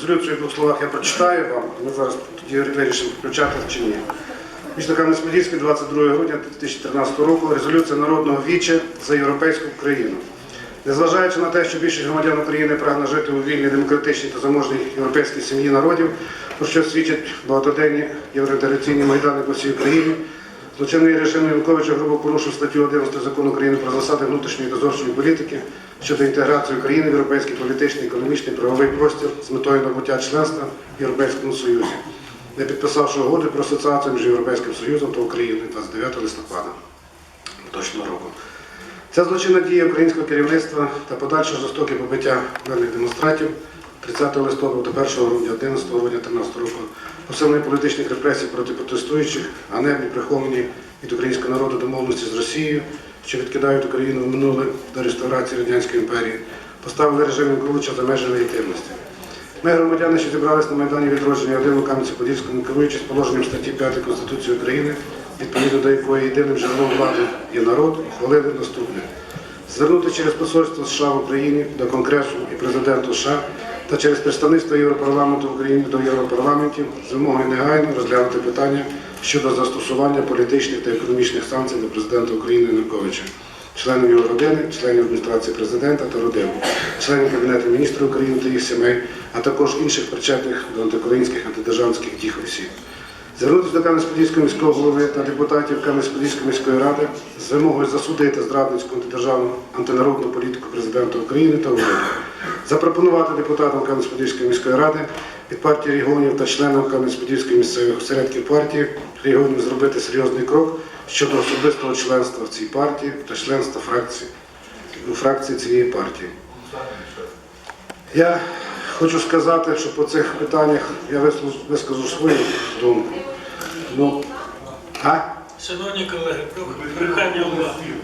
резолюцію в двох словах я прочитаю вам, ми зараз тоді вирішимо включати чи ні. Місто Кам'янець-Подільський, 22 грудня 2013 року, резолюція Народного віче за європейську Україну. Незважаючи на те, що більшість громадян України прагне жити у вільній, демократичній та заможній європейській сім'ї народів, про що свідчать багатоденні євроінтеграційні майдани по всій Україні, злочинний режим Януковича грубо порушив статтю 11 закону України про засади внутрішньої зовнішньої політики щодо інтеграції України в європейський політичний, економічний, правовий простір з метою набуття членства в Європейському Союзі, не підписавши угоди про асоціацію між Європейським Союзом та Україною 29 листопада поточного року. Ця злочинна дія українського керівництва та подальше жорстоке побиття мирних демонстрантів 30 листопада та 1 грудня 11 грудня 2013 року, посилення політичних репресій проти протестуючих, ганебні приховані від українського народу домовленості з Росією, що відкидають Україну в минуле до реставрації Радянської імперії, поставили режим Януковича за межі легітимності. Ми, громадяни, що зібрались на Майдані відродження один у Кам'янці-Подільському, керуючись положенням статті 5 Конституції України, відповідно до якої єдиним джерелом влади є народ, ухвалили наступне. Звернути через посольство США в Україні до Конгресу і президенту США та через представництво Європарламенту в Україні до Європарламентів з вимогою негайно розглянути питання щодо застосування політичних та економічних санкцій до президента України Януковича, членів його родини, членів адміністрації президента та родин, членів Кабінету міністрів України та їх сімей, а також інших причетних до антиукраїнських антидержавницьких дій осіб. Звернутися до Кам'янець-Подільського міського голови та депутатів Кам'янець-Подільської міської ради з вимогою засудити зрадницьку антидержавну антинародну політику президента України та уряду. Запропонувати депутатам Кам'янець-Подільської міської ради від партії регіонів та членам Кам'янець-Подільської місцевих осередків партії регіонів зробити серйозний крок щодо особистого членства в цій партії та членства фракції у фракції цієї партії. Я хочу сказати, що по цих питаннях я вискажу свою думку. Ну, а? Шановні колеги, прохання уваги.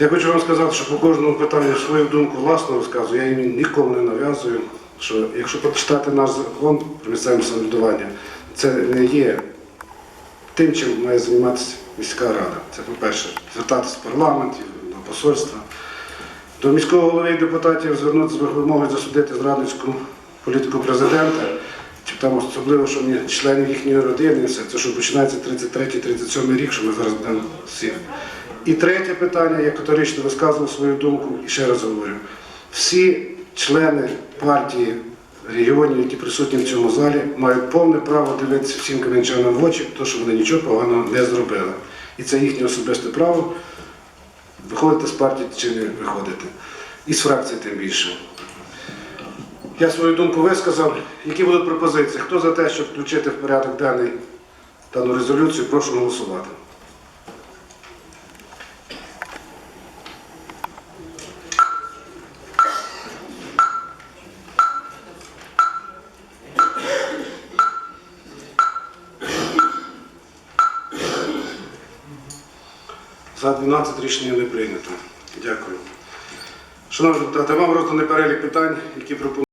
Я хочу вам сказати, що по кожному питанню свою думку власну розказую, я їм нікому не нав'язую. Що якщо почитати наш закон про місцеве самоврядування, це не є тим, чим має займатися міська рада. Це по-перше, звертатися в парламент, до посольства. До міського голови і депутатів звернутися з вимогою засудити зрадницьку політику президента, чи там особливо, що ні членів їхньої родини, це що починається 33-37 рік, що ми зараз будемо всі. І третє питання, я категорично висказував свою думку і ще раз говорю: всі члени партії регіонів, які присутні в цьому залі, мають повне право дивитися всім кам'янчанам в очі, тому що вони нічого поганого не зробили. І це їхнє особисте право виходите з партії чи не виходите. І з фракції тим більше. Я свою думку висказав. Які будуть пропозиції? Хто за те, щоб включити в порядок денний дану резолюцію, прошу голосувати. За 12 рішення не прийнято. Дякую. Шановні депутати, вам розданий перелік питань, які пропонують.